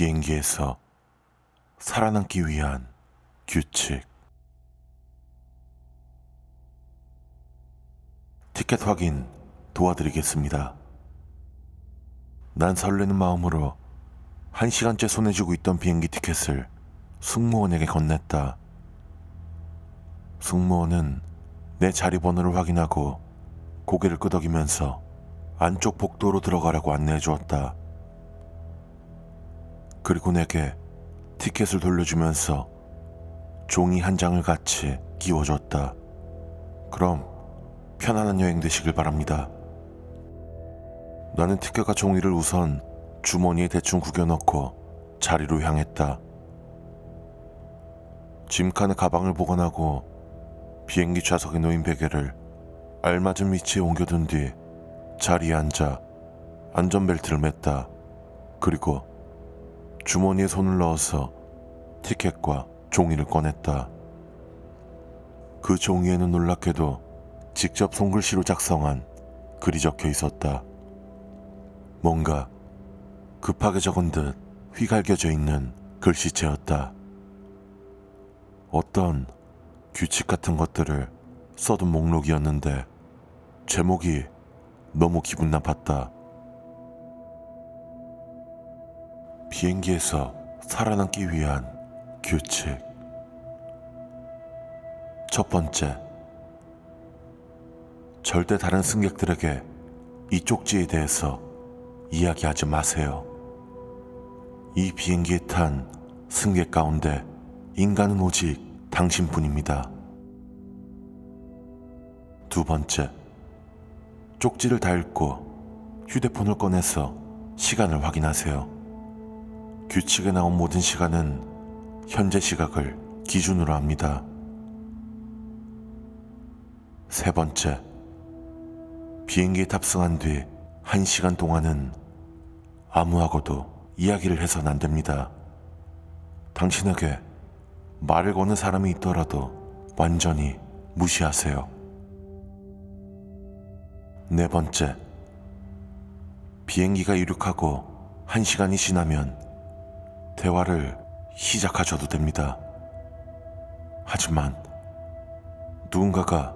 비행기에서 살아남기 위한 규칙. 티켓 확인 도와드리겠습니다. 난 설레는 마음으로 한 시간째 손에 쥐고 있던 비행기 티켓을 승무원에게 건넸다. 승무원은 내 자리 번호를 확인하고 고개를 끄덕이면서 안쪽 복도로 들어가라고 안내해 주었다. 그리고 내게 티켓을 돌려주면서 종이 한 장을 같이 끼워줬다. 그럼 편안한 여행 되시길 바랍니다. 나는 티켓과 종이를 우선 주머니에 대충 구겨넣고 자리로 향했다. 짐칸에 가방을 보관하고 비행기 좌석에 놓인 베개를 알맞은 위치에 옮겨둔 뒤 자리에 앉아 안전벨트를 맸다. 그리고 주머니에 손을 넣어서 티켓과 종이를 꺼냈다. 그 종이에는 놀랍게도 직접 손글씨로 작성한 글이 적혀 있었다. 뭔가 급하게 적은 듯 휘갈겨져 있는 글씨체였다. 어떤 규칙 같은 것들을 써둔 목록이었는데 제목이 너무 기분 나빴다. 비행기에서 살아남기 위한 규칙. 첫 번째. 절대 다른 승객들에게 이 쪽지에 대해서 이야기하지 마세요. 이 비행기에 탄 승객 가운데 인간은 오직 당신뿐입니다. 두 번째. 쪽지를 다 읽고 휴대폰을 꺼내서 시간을 확인하세요. 규칙에 나온 모든 시간은 현재 시각을 기준으로 합니다. 세 번째. 비행기에 탑승한 뒤한 시간 동안은 아무하고도 이야기를 해선 안 됩니다. 당신에게 말을 거는 사람이 있더라도 완전히 무시하세요. 네 번째. 비행기가 이륙하고 한 시간이 지나면 대화를 시작하셔도 됩니다. 하지만 누군가가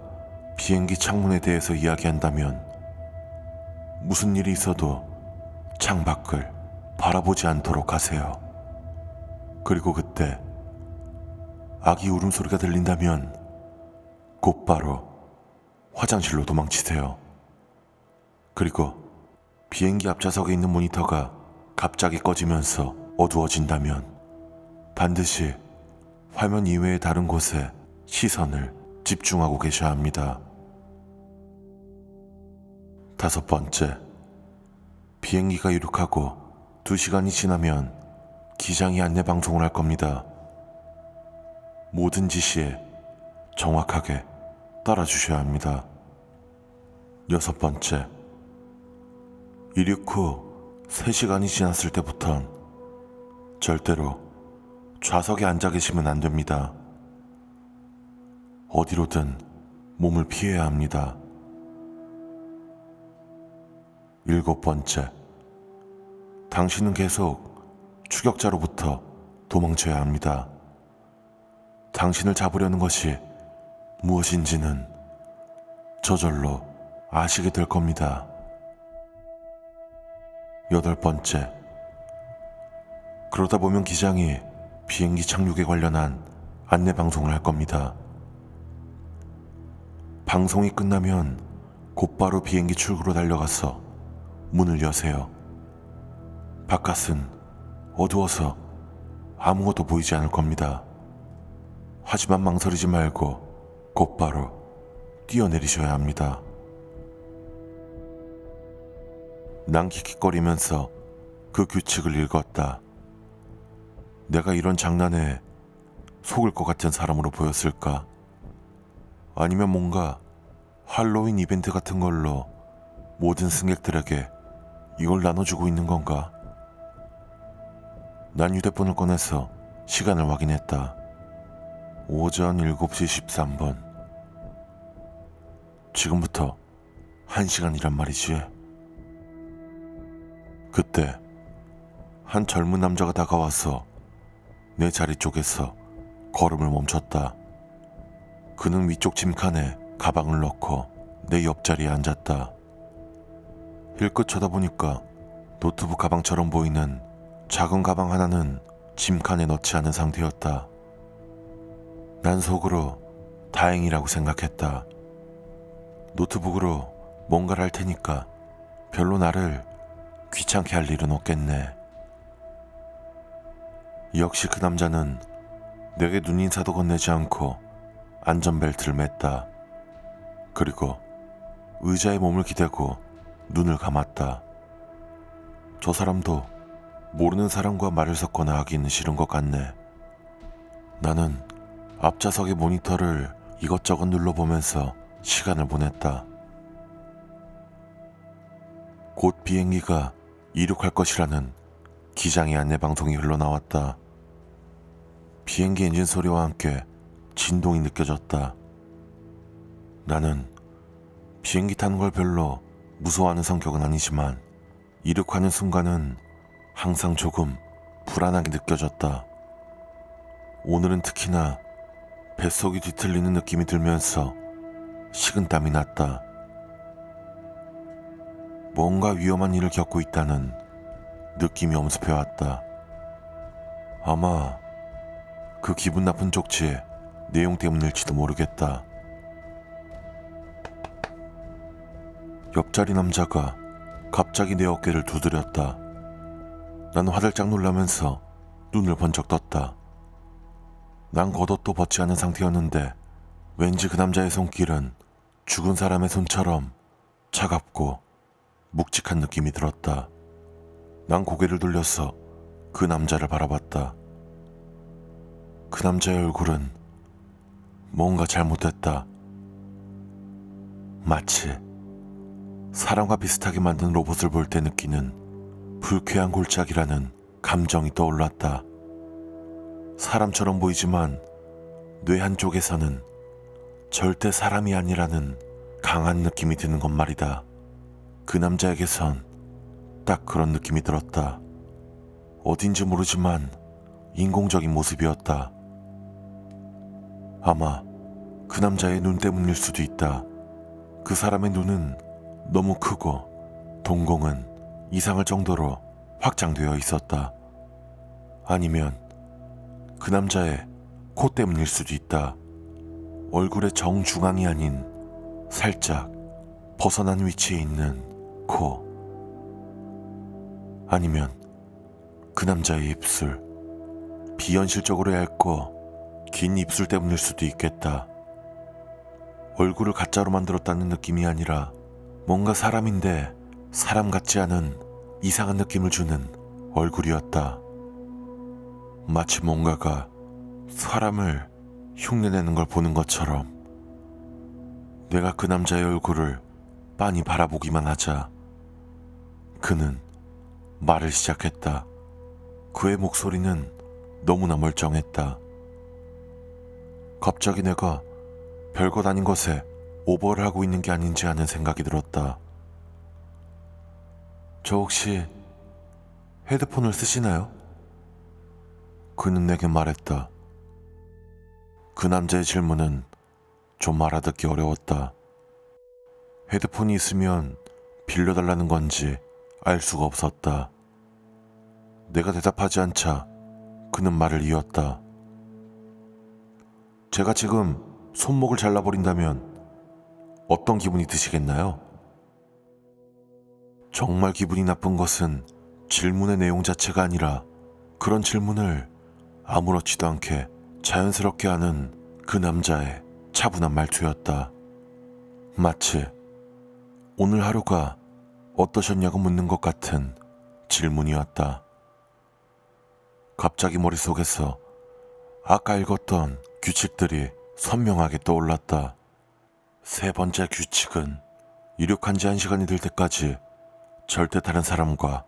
비행기 창문에 대해서 이야기한다면 무슨 일이 있어도 창밖을 바라보지 않도록 하세요. 그리고 그때 아기 울음소리가 들린다면 곧바로 화장실로 도망치세요. 그리고 비행기 앞좌석에 있는 모니터가 갑자기 꺼지면서 어두워진다면 반드시 화면 이외의 다른 곳에 시선을 집중하고 계셔야 합니다. 다섯 번째, 비행기가 이륙하고 두 시간이 지나면 기장이 안내 방송을 할 겁니다. 모든 지시에 정확하게 따라주셔야 합니다. 여섯 번째, 이륙 후 3시간이 지났을 때부턴 절대로 좌석에 앉아 계시면 안 됩니다. 어디로든 몸을 피해야 합니다. 일곱 번째. 당신은 계속 추격자로부터 도망쳐야 합니다. 당신을 잡으려는 것이 무엇인지는 저절로 아시게 될 겁니다. 여덟 번째. 그러다 보면 기장이 비행기 착륙에 관련한 안내 방송을 할 겁니다. 방송이 끝나면 곧바로 비행기 출구로 달려가서 문을 여세요. 바깥은 어두워서 아무것도 보이지 않을 겁니다. 하지만 망설이지 말고 곧바로 뛰어내리셔야 합니다. 난 킥킥거리면서 그 규칙을 읽었다. 내가 이런 장난에 속을 것 같은 사람으로 보였을까? 아니면 뭔가 할로윈 이벤트 같은 걸로 모든 승객들에게 이걸 나눠주고 있는 건가? 난 휴대폰을 꺼내서 시간을 확인했다. 오전 7시 13분. 지금부터 1시간이란 말이지. 그때 한 젊은 남자가 다가와서 내 자리 쪽에서 걸음을 멈췄다. 그는 위쪽 짐칸에 가방을 넣고 내 옆자리에 앉았다. 힐끗 쳐다보니까 노트북 가방처럼 보이는 작은 가방 하나는 짐칸에 넣지 않은 상태였다. 난 속으로 다행이라고 생각했다. 노트북으로 뭔가를 할 테니까 별로 나를 귀찮게 할 일은 없겠네. 역시 그 남자는 내게 눈인사도 건네지 않고 안전벨트를 맸다. 그리고 의자에 몸을 기대고 눈을 감았다. 저 사람도 모르는 사람과 말을 섞거나 하기는 싫은 것 같네. 나는 앞좌석의 모니터를 이것저것 눌러보면서 시간을 보냈다. 곧 비행기가 이륙할 것이라는 기장의 안내 방송이 흘러나왔다. 비행기 엔진 소리와 함께 진동이 느껴졌다. 나는 비행기 타는 걸 별로 무서워하는 성격은 아니지만 이륙하는 순간은 항상 조금 불안하게 느껴졌다. 오늘은 특히나 뱃속이 뒤틀리는 느낌이 들면서 식은땀이 났다. 뭔가 위험한 일을 겪고 있다는 느낌이 엄습해왔다. 아마 그 기분 나쁜 쪽지의 내용 때문일지도 모르겠다. 옆자리 남자가 갑자기 내 어깨를 두드렸다. 난 화들짝 놀라면서 눈을 번쩍 떴다. 난 겉옷도 벗지 않은 상태였는데 왠지 그 남자의 손길은 죽은 사람의 손처럼 차갑고 묵직한 느낌이 들었다. 난 고개를 돌려서 그 남자를 바라봤다. 그 남자의 얼굴은 뭔가 잘못됐다. 마치 사람과 비슷하게 만든 로봇을 볼 때 느끼는 불쾌한 골짜기라는 감정이 떠올랐다. 사람처럼 보이지만 뇌 한쪽에서는 절대 사람이 아니라는 강한 느낌이 드는 것 말이다. 그 남자에게선 딱 그런 느낌이 들었다. 어딘지 모르지만 인공적인 모습이었다. 아마 그 남자의 눈 때문일 수도 있다. 그 사람의 눈은 너무 크고 동공은 이상할 정도로 확장되어 있었다. 아니면 그 남자의 코 때문일 수도 있다. 얼굴의 정중앙이 아닌 살짝 벗어난 위치에 있는 코. 아니면 그 남자의 입술. 비현실적으로 얇고 긴 입술 때문일 수도 있겠다. 얼굴을 가짜로 만들었다는 느낌이 아니라 뭔가 사람인데 사람 같지 않은 이상한 느낌을 주는 얼굴이었다. 마치 뭔가가 사람을 흉내내는 걸 보는 것처럼 내가 그 남자의 얼굴을 빤히 바라보기만 하자 그는 말을 시작했다. 그의 목소리는 너무나 멀쩡했다. 갑자기 내가 별것 아닌 것에 오버를 하고 있는 게 아닌지 하는 생각이 들었다. 저 혹시 헤드폰을 쓰시나요? 그는 내게 말했다. 그 남자의 질문은 좀 알아듣기 어려웠다. 헤드폰이 있으면 빌려달라는 건지 알 수가 없었다. 내가 대답하지 않자 그는 말을 이었다. 제가 지금 손목을 잘라버린다면 어떤 기분이 드시겠나요? 정말 기분이 나쁜 것은 질문의 내용 자체가 아니라 그런 질문을 아무렇지도 않게 자연스럽게 하는 그 남자의 차분한 말투였다. 마치 오늘 하루가 어떠셨냐고 묻는 것 같은 질문이었다. 갑자기 머릿속에서 아까 읽었던 규칙들이 선명하게 떠올랐다. 세 번째 규칙은 이륙한 지 한 시간이 될 때까지 절대 다른 사람과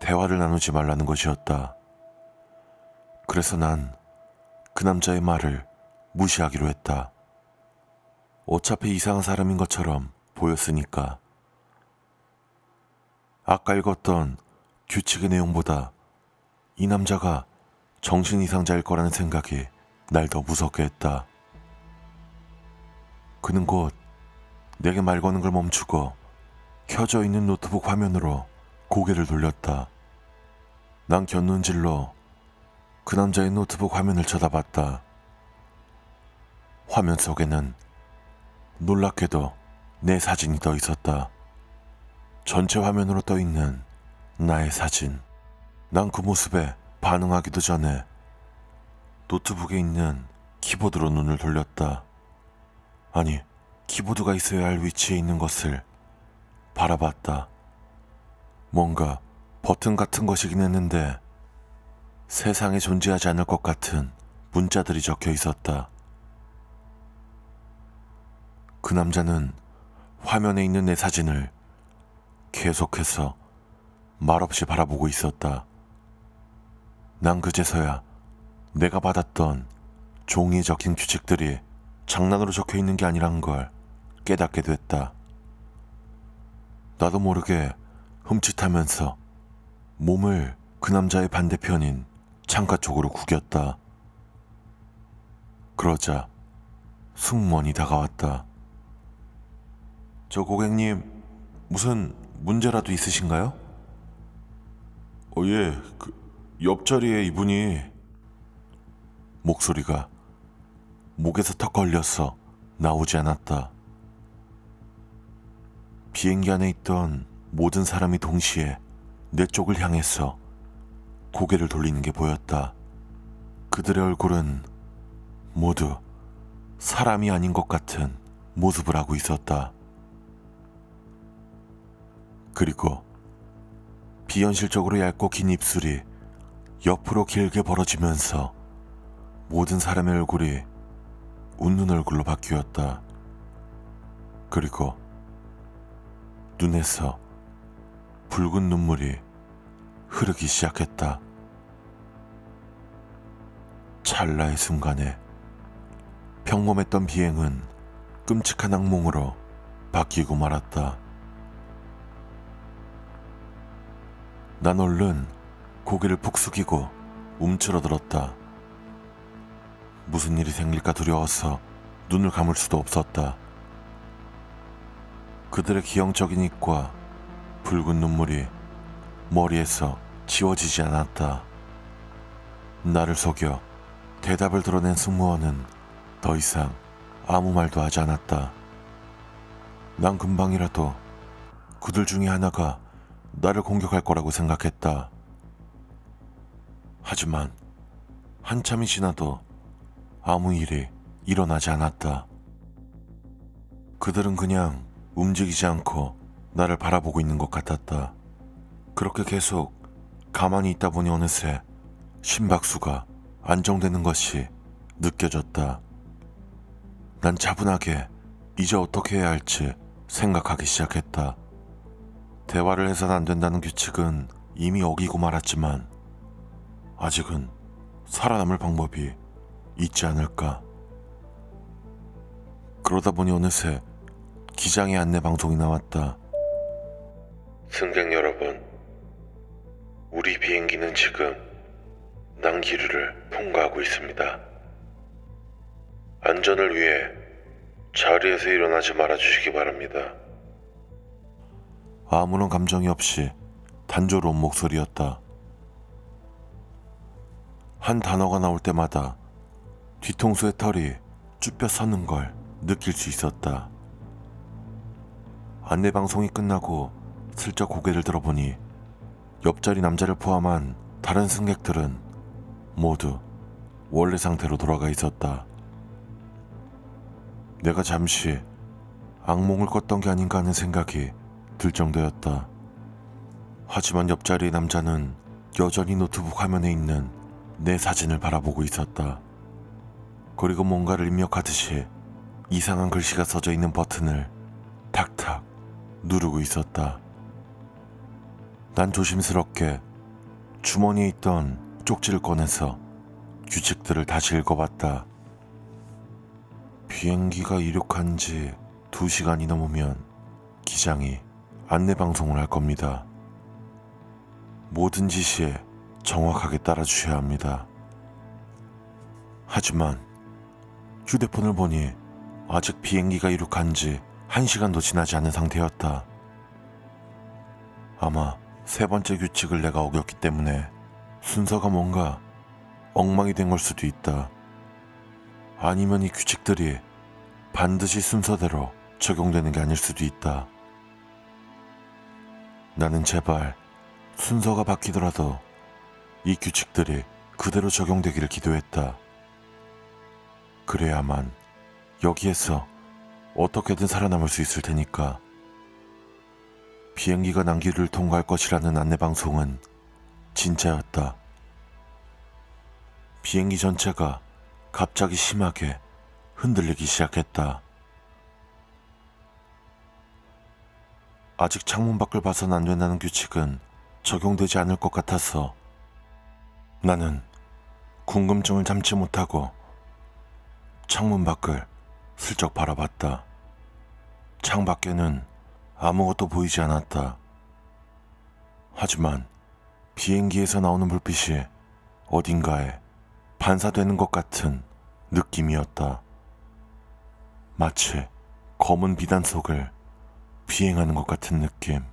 대화를 나누지 말라는 것이었다. 그래서 난 그 남자의 말을 무시하기로 했다. 어차피 이상한 사람인 것처럼 보였으니까. 아까 읽었던 규칙의 내용보다 이 남자가 정신 이상자일 거라는 생각이 날 더 무섭게 했다. 그는 곧 내게 말 거는 걸 멈추고 켜져 있는 노트북 화면으로 고개를 돌렸다. 난 곁눈질로 그 남자의 노트북 화면을 쳐다봤다. 화면 속에는 놀랍게도 내 사진이 떠 있었다. 전체 화면으로 떠 있는 나의 사진. 난 그 모습에 반응하기도 전에 노트북에 있는 키보드로 눈을 돌렸다. 아니, 키보드가 있어야 할 위치에 있는 것을 바라봤다. 뭔가 버튼 같은 것이긴 했는데 세상에 존재하지 않을 것 같은 문자들이 적혀 있었다. 그 남자는 화면에 있는 내 사진을 계속해서 말없이 바라보고 있었다. 난 그제서야 내가 받았던 종이에 적힌 규칙들이 장난으로 적혀 있는 게 아니란 걸 깨닫게 됐다. 나도 모르게 흠칫하면서 몸을 그 남자의 반대편인 창가 쪽으로 구겼다. 그러자 승무원이 다가왔다. 저 고객님, 무슨 문제라도 있으신가요? 어, 예, 그 옆자리에 이분이 목소리가 목에서 턱 걸려서 나오지 않았다. 비행기 안에 있던 모든 사람이 동시에 내 쪽을 향해서 고개를 돌리는 게 보였다. 그들의 얼굴은 모두 사람이 아닌 것 같은 모습을 하고 있었다. 그리고 비현실적으로 얇고 긴 입술이 옆으로 길게 벌어지면서 모든 사람의 얼굴이 웃는 얼굴로 바뀌었다. 그리고 눈에서 붉은 눈물이 흐르기 시작했다. 찰나의 순간에 평범했던 비행은 끔찍한 악몽으로 바뀌고 말았다. 난 얼른 고개를 푹 숙이고 움츠러들었다. 무슨 일이 생길까 두려워서 눈을 감을 수도 없었다. 그들의 기형적인 입과 붉은 눈물이 머리에서 지워지지 않았다. 나를 속여 대답을 드러낸 승무원은 더 이상 아무 말도 하지 않았다. 난 금방이라도 그들 중에 하나가 나를 공격할 거라고 생각했다. 하지만 한참이 지나도 아무 일이 일어나지 않았다. 그들은 그냥 움직이지 않고 나를 바라보고 있는 것 같았다. 그렇게 계속 가만히 있다 보니 어느새 심박수가 안정되는 것이 느껴졌다. 난 차분하게 이제 어떻게 해야 할지 생각하기 시작했다. 대화를 해서는 안 된다는 규칙은 이미 어기고 말았지만 아직은 살아남을 방법이 있지 않을까. 그러다 보니 어느새 기장의 안내 방송이 나왔다. 승객 여러분, 우리 비행기는 지금 난기류를 통과하고 있습니다. 안전을 위해 자리에서 일어나지 말아주시기 바랍니다. 아무런 감정이 없이 단조로운 목소리였다. 한 단어가 나올 때마다 뒤통수의 털이 쭈뼛 서는 걸 느낄 수 있었다. 안내 방송이 끝나고 슬쩍 고개를 들어보니 옆자리 남자를 포함한 다른 승객들은 모두 원래 상태로 돌아가 있었다. 내가 잠시 악몽을 꿨던 게 아닌가 하는 생각이 들 정도였다. 하지만 옆자리 남자는 여전히 노트북 화면에 있는 내 사진을 바라보고 있었다. 그리고 뭔가를 입력하듯이 이상한 글씨가 써져 있는 버튼을 탁탁 누르고 있었다. 난 조심스럽게 주머니에 있던 쪽지를 꺼내서 규칙들을 다시 읽어봤다. 비행기가 이륙한 지 2시간이 넘으면 기장이 안내 방송을 할 겁니다. 모든 지시에 정확하게 따라주셔야 합니다. 하지만 휴대폰을 보니 아직 비행기가 이륙한 지 한시간도 지나지 않은 상태였다. 아마 세 번째 규칙을 내가 어겼기 때문에 순서가 뭔가 엉망이 된 걸 수도 있다. 아니면 이 규칙들이 반드시 순서대로 적용되는 게 아닐 수도 있다. 나는 제발 순서가 바뀌더라도 이 규칙들이 그대로 적용되기를 기도했다. 그래야만 여기에서 어떻게든 살아남을 수 있을 테니까. 비행기가 난기를 통과할 것이라는 안내방송은 진짜였다. 비행기 전체가 갑자기 심하게 흔들리기 시작했다. 아직 창문 밖을 봐선 안 된다는 규칙은 적용되지 않을 것 같아서 나는 궁금증을 참지 못하고 창문 밖을 슬쩍 바라봤다. 창 밖에는 아무것도 보이지 않았다. 하지만 비행기에서 나오는 불빛이 어딘가에 반사되는 것 같은 느낌이었다. 마치 검은 비단 속을 비행하는 것 같은 느낌.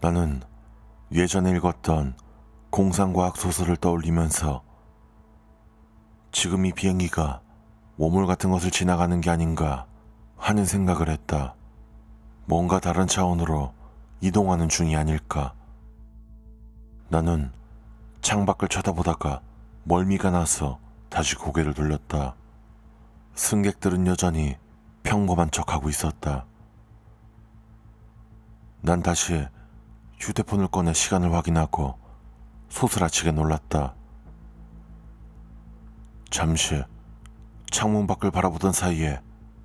나는 예전에 읽었던 공상과학 소설을 떠올리면서 지금 이 비행기가 오물 같은 것을 지나가는 게 아닌가 하는 생각을 했다. 뭔가 다른 차원으로 이동하는 중이 아닐까. 나는 창밖을 쳐다보다가 멀미가 나서 다시 고개를 돌렸다. 승객들은 여전히 평범한 척하고 있었다. 난 다시 휴대폰을 꺼내 시간을 확인하고 소스라치게 놀랐다. 잠시 창문 밖을 바라보던 사이에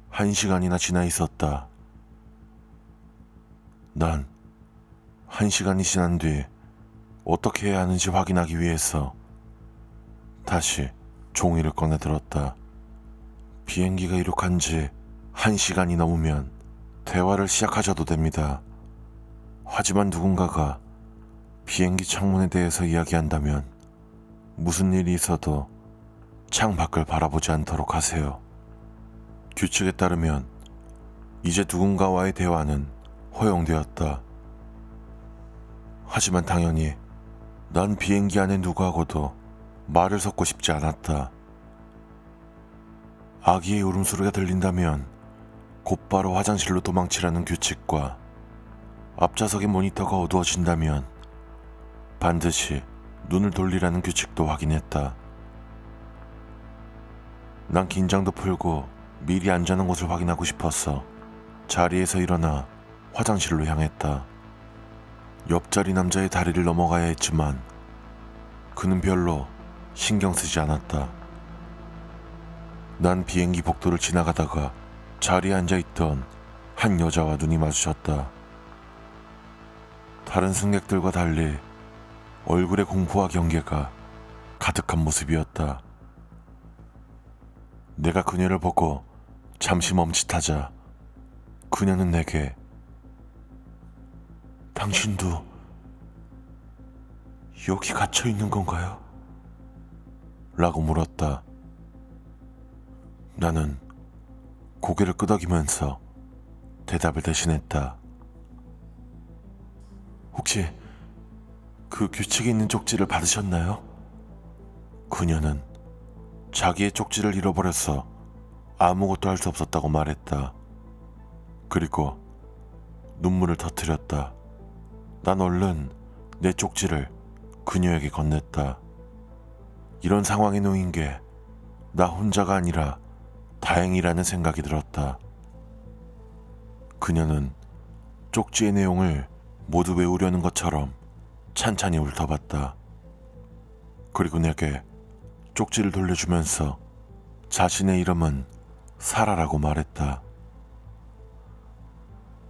한 시간이나 지나 있었다. 난 한 시간이 지난 뒤 어떻게 해야 하는지 확인하기 위해서 다시 종이를 꺼내 들었다. 비행기가 이륙한 지 한 시간이 넘으면 대화를 시작하셔도 됩니다. 하지만 누군가가 비행기 창문에 대해서 이야기한다면 무슨 일이 있어도 창 밖을 바라보지 않도록 하세요. 규칙에 따르면 이제 누군가와의 대화는 허용되었다. 하지만 당연히 난 비행기 안에 누구하고도 말을 섞고 싶지 않았다. 아기의 울음소리가 들린다면 곧바로 화장실로 도망치라는 규칙과 앞좌석의 모니터가 어두워진다면 반드시 눈을 돌리라는 규칙도 확인했다. 난 긴장도 풀고 미리 앉아는 곳을 확인하고 싶었어. 자리에서 일어나 화장실로 향했다. 옆자리 남자의 다리를 넘어가야 했지만 그는 별로 신경 쓰지 않았다. 난 비행기 복도를 지나가다가 자리에 앉아 있던 한 여자와 눈이 마주쳤다. 다른 승객들과 달리 얼굴에 공포와 경계가 가득한 모습이었다. 내가 그녀를 보고 잠시 멈칫하자 그녀는 내게 당신도 여기 갇혀 있는 건가요? 라고 물었다. 나는 고개를 끄덕이면서 대답을 대신했다. 혹시 그 규칙이 있는 쪽지를 받으셨나요? 그녀는 자기의 쪽지를 잃어버려서 아무것도 할 수 없었다고 말했다. 그리고 눈물을 터뜨렸다. 난 얼른 내 쪽지를 그녀에게 건넸다. 이런 상황에 놓인 게 나 혼자가 아니라 다행이라는 생각이 들었다. 그녀는 쪽지의 내용을 모두 외우려는 것처럼 찬찬히 훑어봤다. 그리고 내게 쪽지를 돌려주면서 자신의 이름은 사라라고 말했다.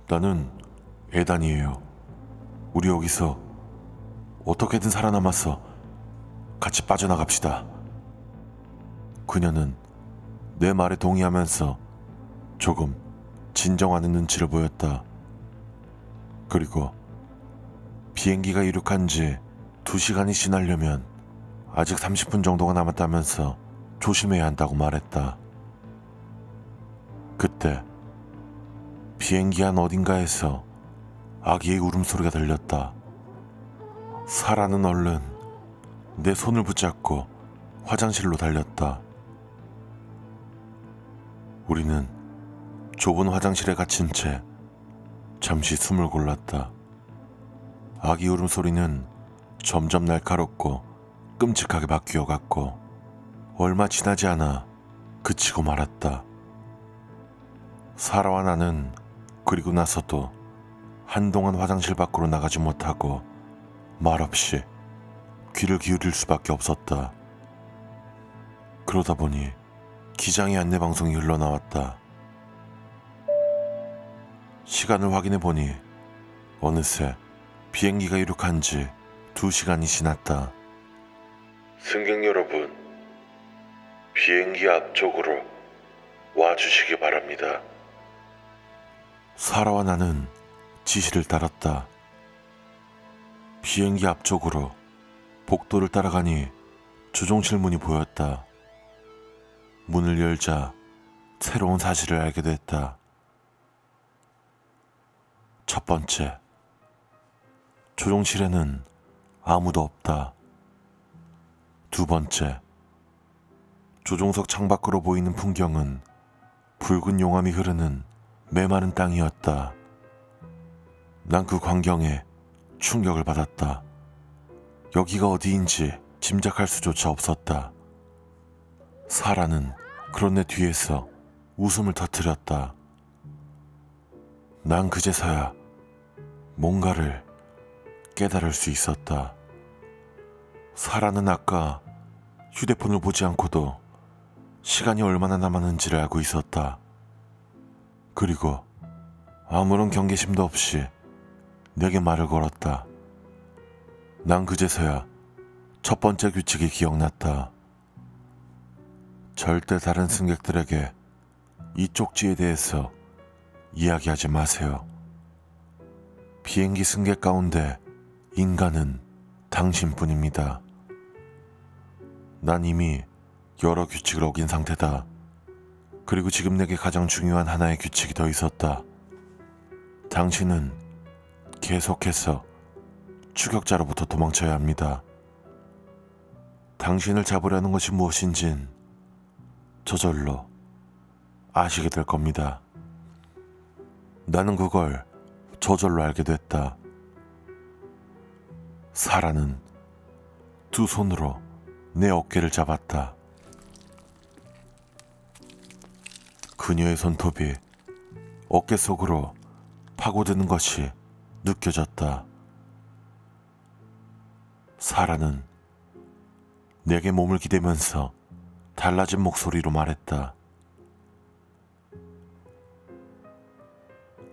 나는 에단이에요. 우리 여기서 어떻게든 살아남아서 같이 빠져나갑시다. 그녀는 내 말에 동의하면서 조금 진정하는 눈치를 보였다. 그리고 비행기가 이륙한 지 두 시간이 지나려면 아직 30분 정도가 남았다면서 조심해야 한다고 말했다. 그때 비행기 안 어딘가에서 아기의 울음소리가 들렸다. 사라는 얼른 내 손을 붙잡고 화장실로 달렸다. 우리는 좁은 화장실에 갇힌 채 잠시 숨을 골랐다. 아기 울음소리는 점점 날카롭고 끔찍하게 바뀌어 갔고 얼마 지나지 않아 그치고 말았다. 사라와 나는 그리고 나서도 한동안 화장실 밖으로 나가지 못하고 말없이 귀를 기울일 수밖에 없었다. 그러다 보니 기장의 안내 방송이 흘러나왔다. 시간을 확인해 보니 어느새 비행기가 이륙한 지두 시간이 지났다. 승객 여러분, 비행기 앞쪽으로 와주시기 바랍니다. 사라와 나는 지시를 따랐다. 비행기 앞쪽으로 복도를 따라가니 조종실 문이 보였다. 문을 열자 새로운 사실을 알게 됐다. 첫 번째, 조종실에는 아무도 없다. 두 번째, 조종석 창밖으로 보이는 풍경은 붉은 용암이 흐르는 메마른 땅이었다. 난 그 광경에 충격을 받았다. 여기가 어디인지 짐작할 수조차 없었다. 사라는 그런 내 뒤에서 웃음을 터뜨렸다. 난 그제서야 뭔가를 깨달을 수 있었다. 사라는 아까 휴대폰을 보지 않고도 시간이 얼마나 남았는지를 알고 있었다. 그리고 아무런 경계심도 없이 내게 말을 걸었다. 난 그제서야 첫 번째 규칙이 기억났다. 절대 다른 승객들에게 이 쪽지에 대해서 이야기하지 마세요. 비행기 승객 가운데 인간은 당신뿐입니다. 난 이미 여러 규칙을 어긴 상태다. 그리고 지금 내게 가장 중요한 하나의 규칙이 더 있었다. 당신은 계속해서 추격자로부터 도망쳐야 합니다. 당신을 잡으려는 것이 무엇인진 저절로 아시게 될 겁니다. 나는 그걸 저절로 알게 됐다. 사라는 두 손으로 내 어깨를 잡았다. 그녀의 손톱이 어깨 속으로 파고드는 것이 느껴졌다. 사라는 내게 몸을 기대면서 달라진 목소리로 말했다.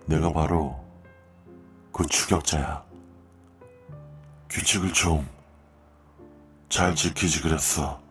내가 바로 그 추격자야. 규칙을 좀 잘 지키지 그랬어.